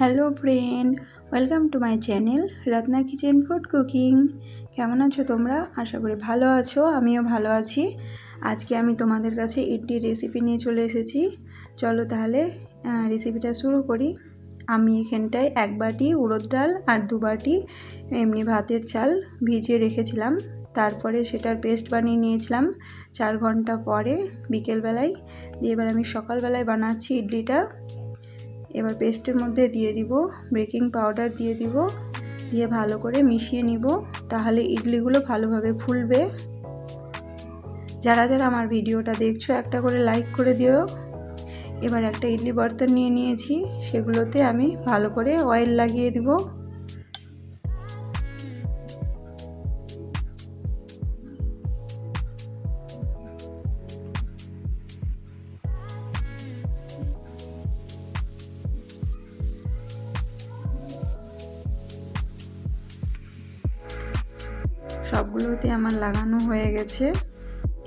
Hello friend, welcome to my channel Ratna kitchen food cooking. কেমন আছো তোমরা? আশা করি ভালো আছো, আমিও ভালো আছি। আজকে আমি তোমাদের কাছে ইডলির রেসিপি নিয়ে চলে এসেছি। চলো তাহলে রেসিপিটা শুরু করি। আমি এখানটায় এক বাটি উড়দ ডাল আর দু বাটি এমনি ভাতের চাল ভিজিয়ে রেখেছিলাম। তারপরে সেটার পেস্ট বানিয়ে নিয়েছিলাম চার ঘণ্টা পরে, বিকেলবেলায়। দিয়ে এবার আমি সকালবেলায় বানাচ্ছি ইডলিটা। এবার পেস্টের মধ্যে দিয়ে দিব, বেকিং পাউডার দিয়ে দিব, দিয়ে ভালো করে মিশিয়ে নিব, তাহলে ইডলিগুলো ভালোভাবে ফুলবে। যারা যারা আমার ভিডিওটা দেখছ, একটা করে লাইক করে দিও। এবার একটা ইডলি বর্তন নিয়ে নিয়েছি, সেগুলোতে আমি ভালো করে অয়েল লাগিয়ে দিব। সবগুলোতে আমার লাগানো হয়ে গেছে।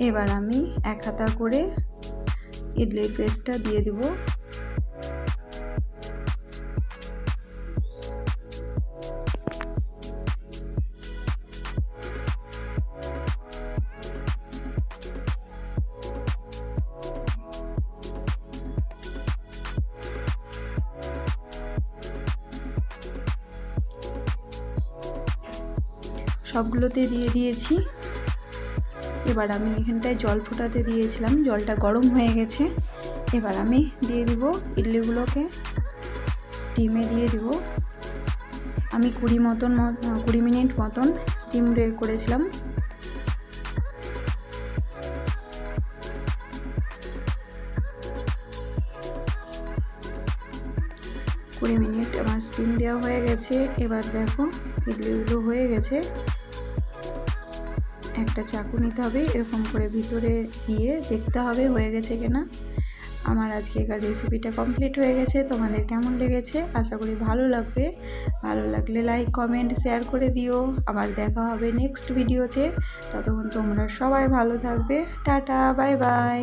এবার আমি এক হাতা করে ইডলির পেস্টটা দিয়ে দিব। সবগুলোতে দিয়ে দিয়েছি। এবার আমি এখানটায় জল ফোটাতে দিয়েছিলাম। জলটা গরম হয়ে গেছে। এবার আমি দিয়ে দিব ইডলিগুলোকে। স্টিমে দিয়ে দিব। আমি কুড়ি মতন কুড়ি মিনিট মতন স্টিম করেছিলাম। কুড়ি মিনিট আমার স্টিম দেওয়া হয়ে গেছে। এবার দেখো, ইডলিগুলো হয়ে গেছে। একটা চাকু নিতে হবে, এরকম করে ভিতরে দিয়ে দেখতে হবে হয়ে গেছে কিনা। আমার আজকেকার রেসিপিটা কমপ্লিট হয়ে গেছে। তোমাদের কেমন লেগেছে? আশা করি ভালো লাগবে। ভালো লাগলে লাইক কমেন্ট শেয়ার করে দিও। আবার দেখা হবে নেক্সট ভিডিওতে ততক্ষণ তোমরা সবাই ভালো থাকবে। Tata bye bye